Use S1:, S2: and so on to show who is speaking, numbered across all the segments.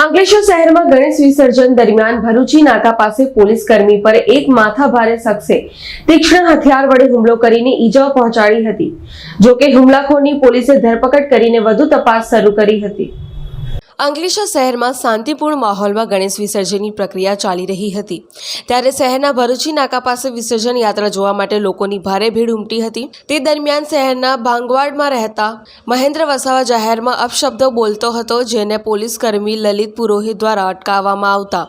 S1: અંકલેશ્વર શહેરમાં ગણેશ વિસર્જન દરમિયાન ભરૂચી નાકા પાસે પોલીસ કર્મી પર એક માથાભારે શખ્સે તીક્ષ્ણ હથિયાર વડે હુમલો કરીને ઈજાઓ પહોંચાડી હતી. જોકે હુમલાખોરની પોલીસે ધરપકડ કરીને વધુ તપાસ શરૂ કરી હતી. અંકલેશ્વર શહેરમાં શાંતિપૂર્ણ માહોલમાં ગણેશ વિસર્જનની પ્રક્રિયા ચાલી રહી હતી. ત્યારે શહેરના ભરૂચી નાકા પાસે વિસર્જન યાત્રા જોવા માટે લોકોની ભારે ભીડ ઉમટી હતી. તે દરમિયાન શહેરના ભાંગવાડમાં રહેતા મહેન્દ્ર વસાવા જાહેરમાં અપશબ્દો બોલતો હતો, જેને પોલીસ કર્મી લલિત પુરોહિત દ્વારા અટકાવવામાં આવતા.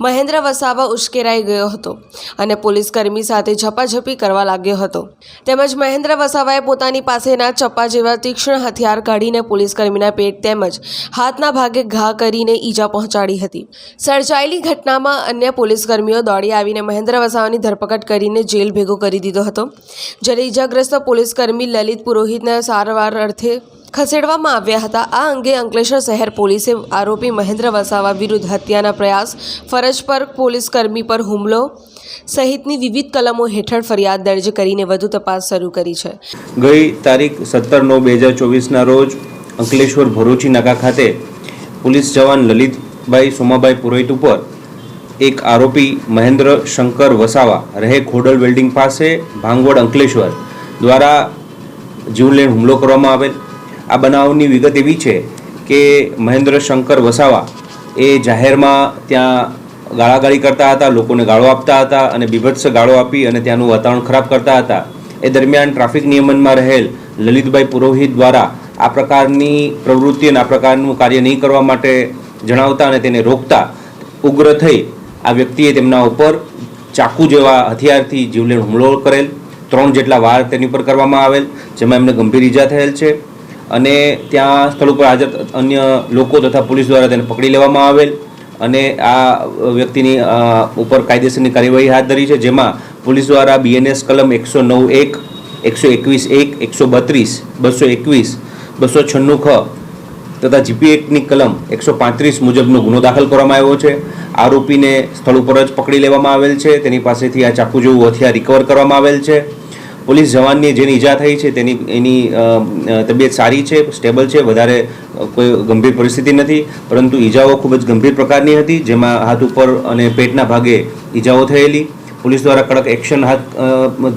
S1: મહેન્દ્ર વસાવા ઉશ્કેરાઈ ગયો હતો અને પોલીસ કર્મી સાથે ઝપાઝપી કરવા લાગ્યો હતો. તેમજ મહેન્દ્ર વસાવાએ પોતાની પાસેના ચપ્પા જેવા તીક્ષ્ણ હથિયાર કાઢીને પોલીસ કર્મીના પેટ તેમજ હાથના ભાગે ઘા કરીને ઈજા પહોંચાડી હતી. સર્જાયેલી ઘટનામાં અન્ય પોલીસ કર્મીઓ દોડી આવીને મહેન્દ્ર વસાવાની ધરપકડ કરીને જેલ ભેગો કરી દીધો હતો. જ્યારે ઈજાગ્રસ્ત પોલીસકર્મી લલિત પુરોહિતને સારવાર અર્થે ખસેડવામાં આવ્યા હતા, આ અંગે અંકલેશ્વર શહેર પોલીસે આરોપી મહેન્દ્ર વસાવા વિરુદ્ધ હત્યાના પ્રયાસ, ફરજ પર પોલીસ કર્મી પર હુમલો સહિતની વિવિધ કલમો હેઠળ ફરિયાદ દર્જ કરીને વધુ તપાસ શરૂ કરી છે.
S2: ગઈ તારીખ સત્તર નવ બે હજાર ચોવીસના રોજ અંકલેશ્વર ભરૂચી નાકા ખાતે પોલીસ જવાન લલિતભાઈ સોમાભાઈ પુરોહિત ઉપર એક આરોપી મહેન્દ્ર શંકર વસાવા રહે ખોડલ વેલ્ડિંગ પાસે ભાંગવડ અંકલેશ્વર દ્વારા જીવલેણ હુમલો કરવામાં આવેલ. આ બનાવની વિગત એવી છે કે મહેન્દ્ર શંકર વસાવા એ જાહેરમાં ત્યાં ગાળાગાળી કરતા હતા, લોકોને ગાળો આપતા હતા અને બીભત્સ ગાળો આપી અને ત્યાંનું વાતાવરણ ખરાબ કરતા હતા. એ દરમિયાન ટ્રાફિક નિયમનમાં રહેલ લલિતભાઈ પુરોહિત દ્વારા આ પ્રકારની પ્રવૃત્તિ અને આ પ્રકારનું કાર્ય નહીં કરવા માટે જણાવતા અને તેને રોકતા ઉગ્ર થઈ આ વ્યક્તિએ તેમના ઉપર ચાકુ જેવા હથિયારથી જીવલેણ હુમલો કરેલ, ત્રણ જેટલા વાર તેની પર કરવામાં આવેલ, જેમાં એમને ગંભીર ઈજા થયેલ છે. અને ત્યાં સ્થળ ઉપર હાજર અન્ય લોકો તથા પોલીસ દ્વારા તેને પકડી લેવામાં આવેલ અને આ વ્યક્તિની ઉપર કાયદેસરની કાર્યવાહી હાથ ધરી છે, જેમાં પોલીસ દ્વારા બીએનએસ કલમ એકસો નવ એક, એકસો એકવીસ એક, એકસો બત્રીસ, બસો એકવીસ બસો છન્નું ખ તથા જીપી એક્ટની કલમ એકસો પાંત્રીસ મુજબનો ગુનો દાખલ કરવામાં આવ્યો છે. આરોપીને સ્થળ ઉપર જ પકડી લેવામાં આવેલ છે. તેની પાસેથી આ ચાકુ જેવું હથિયાર રિકવર કરવામાં આવેલ છે. પોલીસ જવાનની જેની ઈજા થઈ છે, તેની, એની તબિયત સારી છે, સ્ટેબલ છે, વધારે કોઈ ગંભીર પરિસ્થિતિ નથી, પરંતુ ઈજાઓ ખૂબ જ ગંભીર પ્રકારની હતી, જેમાં હાથ ઉપર અને પેટના ભાગે ઈજાઓ થયેલી. પોલીસ દ્વારા કડક એક્શન હાથ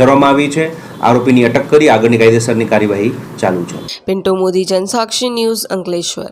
S2: ધરવામાં આવી છે. આરોપીની અટક કરી આગળની કાયદેસરની કાર્યવાહી ચાલુ છે.
S1: પિન્ટો મોદી, જનસાક્ષી ન્યૂઝ અંકલેશ્વર.